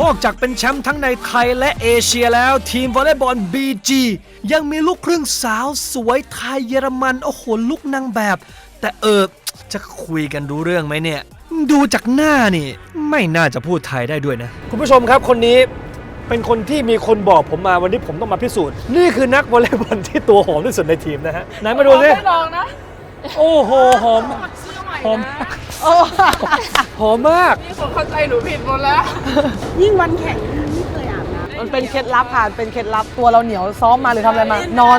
นอกจากเป็นแชมป์ทั้งในไทยและเอเชียแล้ว ทีมวอลเลย์บอล BG ยังมีลูกครึ่งสาวสวยไทยเยอรมัน โอ้โหลูกนางแบบ แต่เออจะคุยกันรู้เรื่องไหมเนี่ย ดูจากหน้านี่ ไม่น่าจะพูดไทยได้ด้วยนะ คุณผู้ชมครับคนนี้เป็นคนที่มีคนบอกผมมาวันนี้ผมต้องมาพิสูจน์ นี่คือนักวอลเลย์บอลที่ตัวหอมที่สุดในทีมนะฮะไหนมาดูสิไม่ลองนะ โอ้โหหอมซื้อใหม่หอมนะหอมมาก นี่ผมเข้าใจหนูผิดหมดแล้ว ยิ่งวันแข่งไม่เคยอาบน้ำมันเป็นเคล็ดลับค่ะ เป็นเคล็ดลับตัวเราเหนียวซ้อมมาหรือทำอะไรมา นอน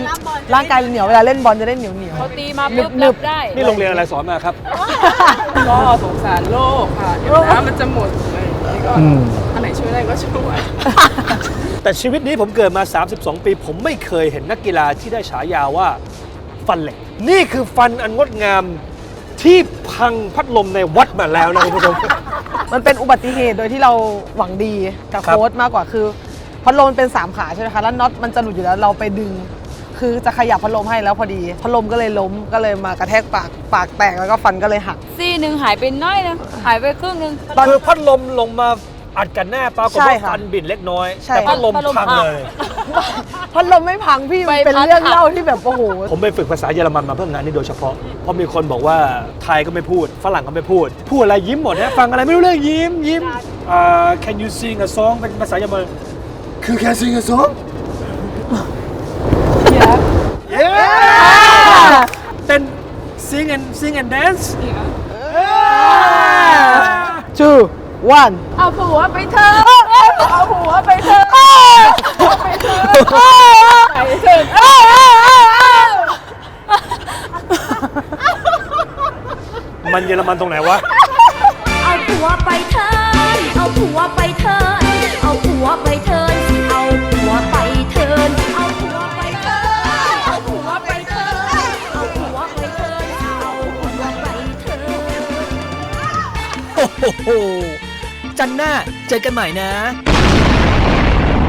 ร่างกายเราเหนียวเวลาเล่นบอลจะได้เหนียวเหนียวเขาตีมาปุ๊บหนึรับบได้ นี่โรงเรียนอะไรสอนมาครับ ก็สงสารโลกค่ะเดี๋ยวน้ำมันจะหมดเลยนี่ก็อันไหนช่วยได้ก็ช่วยแต่ชีวิตนี้ผมเกิดมา 32 ปี ผมไม่เคยเห็นนักกีฬาที่ได้ฉายาว่าฟันเหล็ก นี่คือฟันอันงดงาม ที่พังพัดลมในวัดมาแล้วนะคุณผู้ชม มันเป็นอุบัติเหตุโดยที่เราหวังดีกับครับ โค้ชมากกว่าคือพัดลมมันเป็น3ขาใช่ไหมคะแล้วน็อตมันจะหลุดอยู่แล้วเราไปดึง คือจะขยับพัดลมให้แล้วพอดีพัดลมก็เลยล้มก็เลยมากระแทกปากปากแตกแล้วก็ฟันก็เลยหัก ซี่หนึ่งหายไปน้อยนึงหายไปครึ่งหนึง ตอน คือพัดลมลงมา อัดกันแน่ปรากฏใช่ว่าค่ะฟันบินเล็กน้อย ใช่ แต่พัดลมพัดลมพังพังเลย พัดลมไม่พังพี่มันใบเป็นพัด เรื่องหักเล่าที่แบบโอ้โห ผมไปฝึกภาษาเยอรมันมาเพื่องานนี้โดยเฉพาะ เพราะมีคนบอกว่าไทยก็ไม่พูด ฝรั่งก็ไม่พูด พูดอะไรยิ้มหมดนะ ฟังอะไรไม่รู้เรื่องยิ้มยิ้มอ่า can you sing a song เป็นภาษาเยอรมันคือ can sing a song yeah เต้น sing and sing and dance two one เอาผัวไปเถอะเอาผัวไปเถอะเอาไปเถอะไปเถอะมันเยอรมันตรงไหนวะ เอาผัวไปเถินเอาผัวไปเถินเอาผัวไปเถินเอาผัวไปเถินเอาผัวไปเถินเอาผัวไปเถินเอาผัวไปเถินเอาผัวไปเถิน โอ้โห จันทร์หน้าเจอกันใหม่นะ